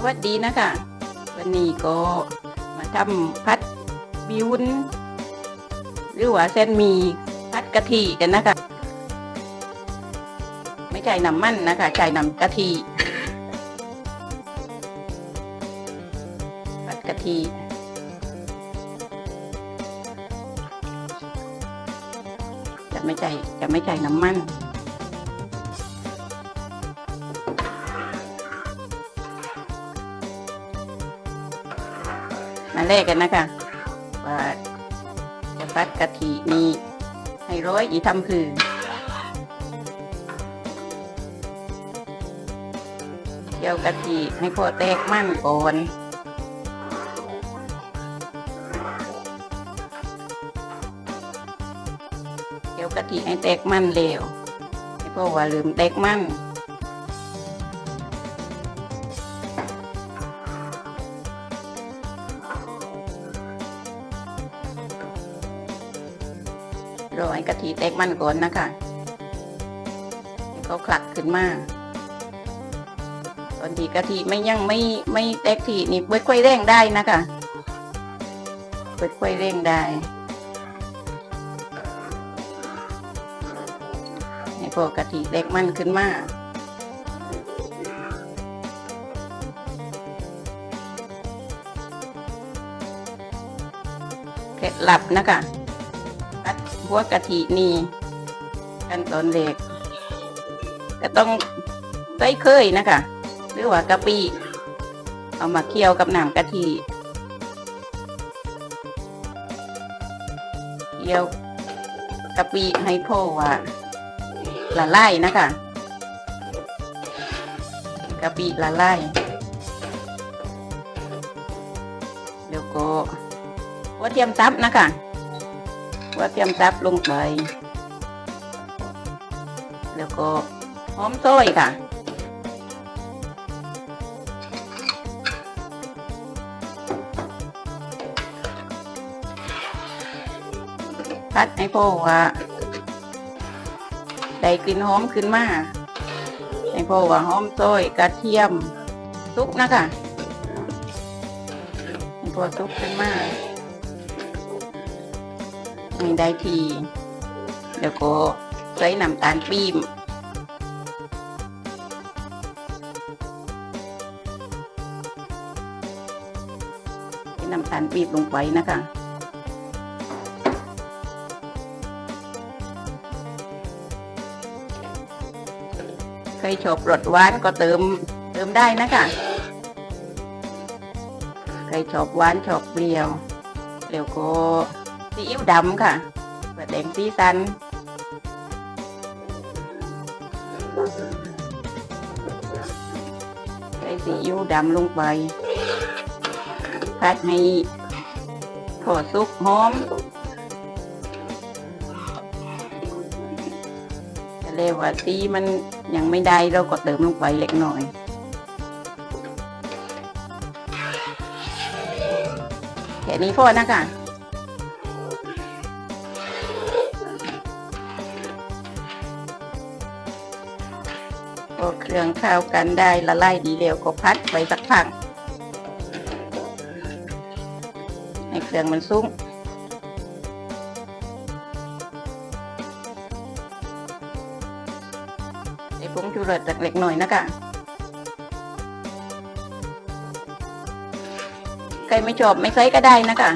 สวัสดีนะคะ วันนี้ก็มาทำพัดบิวุ้นหรือว่าเส้นมีพัดกะทิกันนะคะ ไม่ใช่น้ำมันนะคะใช้น้ำกะทิพัดกะทิจะไม่ใช่จะไม่ใช่น้ำมัน แลกกันนะคะว่าจะพัดกะทินี้ให้ร้อยอีทำคือเกี่ยวกะทิให้พอแตกมั่นก่อนเกี่ยวกะทิให้แตกมั่นเร็วให้พ่อว่าลืมแตกมั่น กะทิแตกมันก่อนนะคะเขาคลักขึ้นมาตอนที่กะทิไม่ยังไม่ไม่แตกทีนี่เบิดค่อยเร่งได้นะคะเบิดค่อยเร่งได้ให้พอกะทิแตกมันขึ้นมาเคล็ดลับนะคะ หัวกะทินี่ขั้นตอนเล็กก็ต้องใส่เคยนะคะหรือว่ากะปิเอามาเคี่ยวกับน้ำกะทิเคี่ยวกะปิให้พ่อว่าละลายนะคะกะปิละลายเดี๋ยวก็หัวเทียมซับนะคะ ว่าเตรียมซับลงไป แล้วก็หอมซอยค่ะพัดให้พ่อว่าได้กลิ่นหอมขึ้นมาให้พ่อว่าหอมซอยกระเทียมซุปนะคะให้พ่อซุปขึ้นมา ให้ได้ทีเดี๋ยวก็ใส่น้ำตาลปี๊บใส่น้ำตาลปี๊บลงไปนะคะใครชอบรสหวานก็เติมเติมได้นะคะใครชอบหวานชอบเปรี้ยว แล้วก็ ซีอิ๊วดำค่ะเปิดแดงซีซันใส่ซีอิ๊วดำลงไปพัดให้พอสุกหอมจะเรียกว่าซีมันยังไม่ได้เราก็เติมลงไปเล็กน้อยแค่นี้พอนะคะ พอเครื่องข้าวกันได้ละลายดีเร็วก็พัดไปสักพักให้เครื่องมันซุ้งใส่ผงชูรสจากเล็กหน่อยนะคะใครไม่ชอบไม่ใส่ก็ได้นะคะ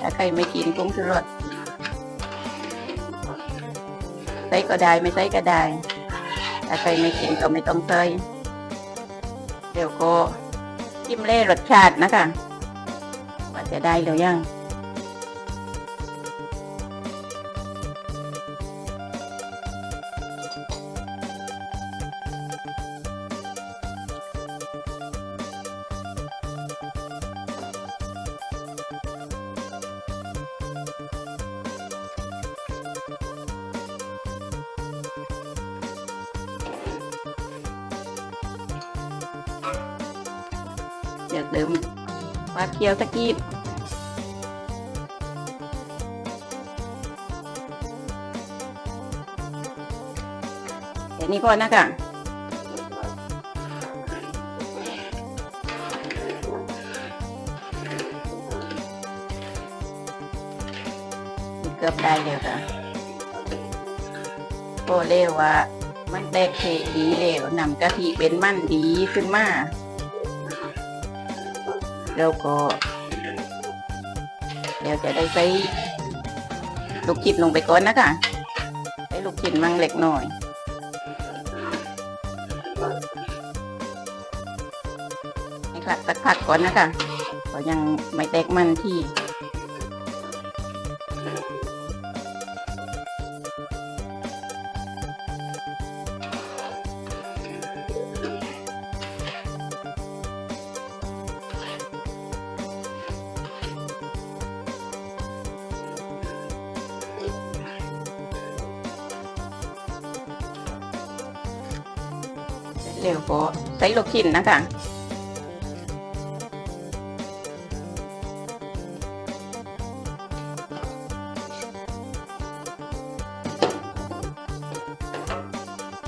ถ้าใครไม่กินผงชูรสใส่ก็ได้ไม่ใส่ก็ได้าใครไม่กินก็ไม่ต้องใส่เดี๋ยวก็จิ้มเล่รสชาตินะคะว่าจะได้หรือยัง จากเดิมมาเพียวสกีบแค่นี้พ่อนนะคะเกือบได้แล้วค่ะโอเลว่ามันแตกเทดีแล้วนำกะทิเป็นมันดีขึ้นมา แล้วก็เดี๋ยวจะได้ใส่ลูกชิ้นลงไปก่อนนะคะใส่ลูกชิ้นมั่งเล็กหน่อยให้คลักสักพักก่อนนะคะก็ยังไม่แตกมันที่ เร็วก็ใส่ลูกชิ้นนะคะ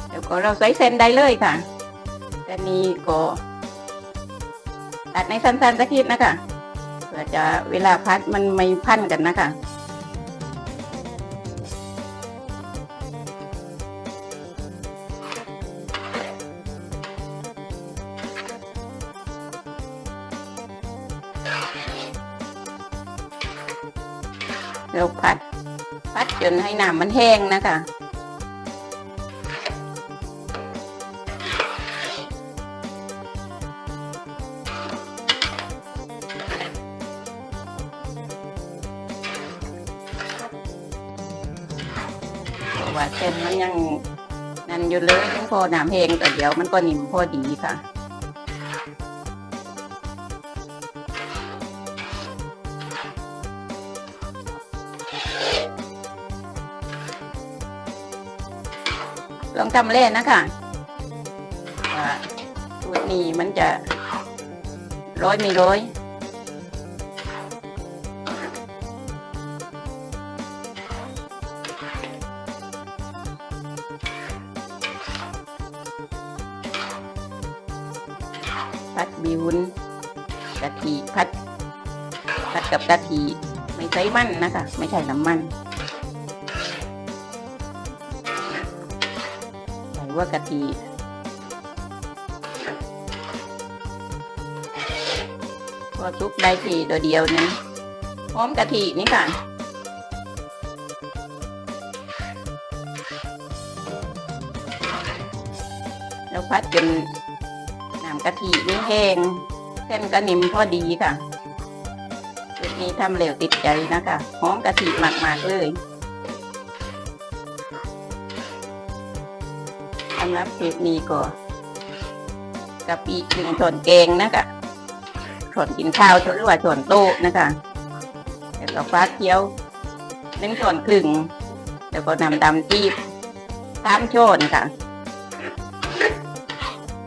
เดี๋ยวก็เราใส่เส้นได้เลยค่ะแต่นี้ก็ตัดในสั้นๆสักทีนะคะเพื่อจะเวลาพัดมันไม่พันกันนะคะ เราพัด พัดจนให้น้ำมันแห้งนะคะเพราะว่าเส้นมันยังนั่นอยู่เลยยังพอน้ำแห้งแต่เดี๋ยวมันก็นิ่มพอดีค่ะ ลองทำเล่นนะคะว่าสูตรนี้มันจะร้อยม่ร้อยพัดบิวุนกะทิพัดพัดกับกะทิไม่ใช้มันนะคะ ไม่ใช่น้ำมัน ว่ากะทิพอซุกได้ทีเดียวเดียวนึงพร้อมกะทินี่ค่ะแล้วพัดจนน้ำกะทินี่แห้งเส้นก็นิ่มพอดีค่ะจุดนี้ทำเหลวติดใจนะคะหอมกะทิมากๆเลยำหรับคลิปนี้ก็กะปิหนึ่งช้อนแกงนะคะช้อนกินข้าวหรือว่าช้อนโต๊ะนะคะแล้วก็ฟ้าเคี้ยวหนึ่งช้อนครึ่งแล้วก็นำดำจีบสามช้อนค่ะ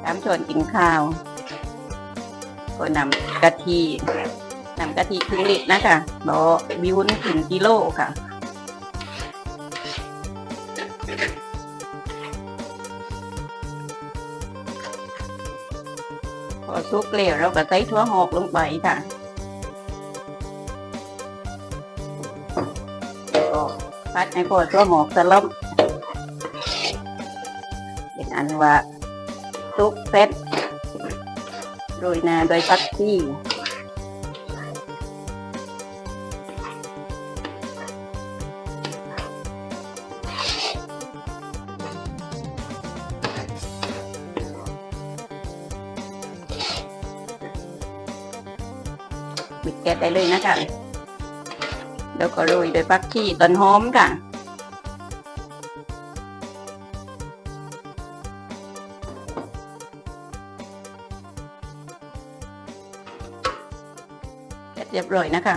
สามช้อนกินข้าว ก็นำกะทินำกะทิครึ่งลิตรนะคะบอบิวุ้นถึงกิโลค่ะ พอซุกเหลวเราก็ใส่ถั่วหอกลงไปค่ะก็พัดให้พอถั่วหอกสลับเป็นอันว่าซุปเซ็จโรยหนาโดยฟักซี่ ก๊สได้เลยนะคะแล้วก็โรยโดยฟักชีต้นหอมค่ะเสร็จเรียบร้อยนะคะ